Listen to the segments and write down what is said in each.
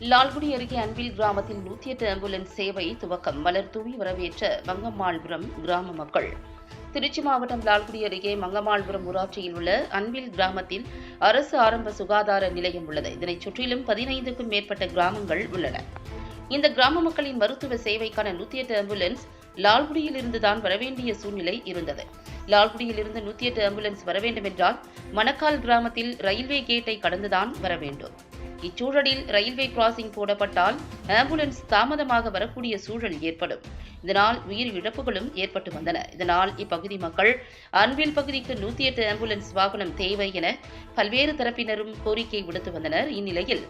லால்குடி அருகே அன்பில் கிராமத்தில் நூற்றி எட்டு ஆம்புலன்ஸ் சேவை துவக்கம். மலர் தூவி வரவேற்ற மங்கம்மாள்புரம் கிராம மக்கள். திருச்சி மாவட்டம் லால்குடி அருகே மங்கம்மாள்புரம் ஊராட்சியில் உள்ள அன்பில் கிராமத்தில் அரசு ஆரம்ப சுகாதார நிலையம் உள்ளது. இதனைச் சுற்றிலும் பதினைந்துக்கும் மேற்பட்ட கிராமங்கள் உள்ளன. இந்த கிராம மக்களின் மருத்துவ சேவைக்கான நூற்றி எட்டு ஆம்புலன்ஸ் லால்குடியில் இருந்துதான் வரவேண்டிய சூழ்நிலை இருந்தது. லால்குடியில் இருந்து எட்டு ஆம்புலன்ஸ் வர என்றால் மணக்கால் கிராமத்தில் ரயில்வே கேட்டை கடந்துதான் வர வேண்டும். இச்சூழலில் ரயில்வே கிராசிங் போடப்பட்டால் ஆம்புலன்ஸ் தாமதமாக வரக்கூடிய சூழல் ஏற்படும். இதனால் உயிர் இழப்புகளும் ஏற்பட்டு வந்தன. இதனால் இப்பகுதி மக்கள் அன்பில் பகுதிக்கு நூத்தி எட்டு ஆம்புலன்ஸ் வாகனம் தேவை என பல்வேறு தரப்பினரும் கோரிக்கை விடுத்து வந்தனர். இந்நிலையில்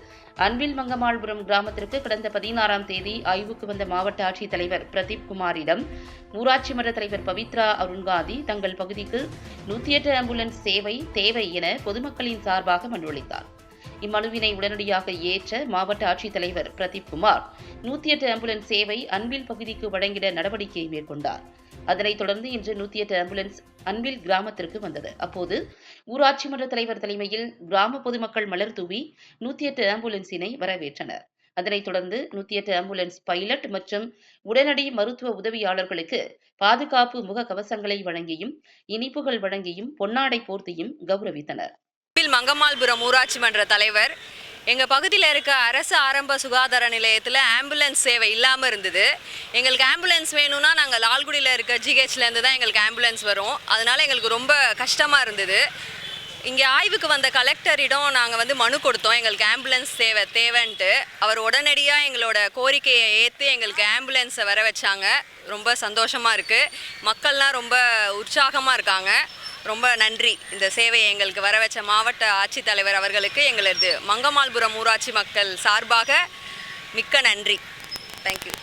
அன்பில் மங்கமாள்புரம் கிராமத்திற்கு கடந்த பதினாறாம் தேதி ஆய்வுக்கு வந்த மாவட்ட ஆட்சித்தலைவர் பிரதீப் குமாரிடம் ஊராட்சி மன்ற தலைவர் பவித்ரா அருண்காந்தி தங்கள் பகுதிக்கு நூத்தி எட்டு ஆம்புலன்ஸ் சேவை தேவை என பொதுமக்களின் சார்பாக மனு அளித்தார். இம்மனுவினை உடனடியாக ஏற்ற மாவட்ட ஆட்சித்தலைவர் பிரதீப் குமார் நூத்தி எட்டு ஆம்புலன்ஸ் சேவை அன்பில் பகுதிக்கு வழங்கிட நடவடிக்கை மேற்கொண்டார். அதனைத் தொடர்ந்து இன்று நூத்தி எட்டு ஆம்புலன்ஸ் அன்பில் கிராமத்திற்கு வந்தது. அப்போது ஊராட்சி மன்ற தலைவர் தலைமையில் கிராம பொதுமக்கள் மலர் தூவி நூத்தி எட்டு ஆம்புலன்ஸினை வரவேற்றனர். அதனைத் தொடர்ந்து நூத்தி எட்டு ஆம்புலன்ஸ் பைலட் மற்றும் உடனடி மருத்துவ உதவியாளர்களுக்கு பாதுகாப்பு முக கவசங்களை வழங்கியும் இனிப்புகள் வழங்கியும் பொன்னாடை போர்த்தியும் கௌரவித்தனர். பில் மங்கம்மாள்புரம் ஊராட்சி மன்ற தலைவர். எங்கள் பகுதியில் இருக்க அரசு ஆரம்ப சுகாதார நிலையத்தில் ஆம்புலன்ஸ் சேவை இல்லாமல் இருந்தது. எங்களுக்கு ஆம்புலன்ஸ் வேணும்னா நாங்கள் லால்குடியில் இருக்க ஜிஹெச்லேருந்து தான் எங்களுக்கு ஆம்புலன்ஸ் வரும். அதனால் எங்களுக்கு ரொம்ப கஷ்டமாக இருந்தது. இங்கே ஆய்வுக்கு வந்த கலெக்டரிடம் நாங்கள் வந்து மனு கொடுத்தோம். எங்களுக்கு ஆம்புலன்ஸ் தேவை தேவைன்ட்டு. அவர் உடனடியாக எங்களோட கோரிக்கையை ஏற்று எங்களுக்கு ஆம்புலன்ஸை வர வச்சாங்க. ரொம்ப சந்தோஷமாக இருக்குது மக்கள்லாம் ரொம்ப உற்சாகமாக இருக்காங்க. ரொம்ப நன்றி. இந்த சேவையை எங்களுக்கு வர வச்ச மாவட்ட ஆட்சித்தலைவர் அவர்களுக்கு எங்களது மங்கமால்புரம் ஊராட்சி மக்கள் சார்பாக மிக்க நன்றி. தேங்க்யூ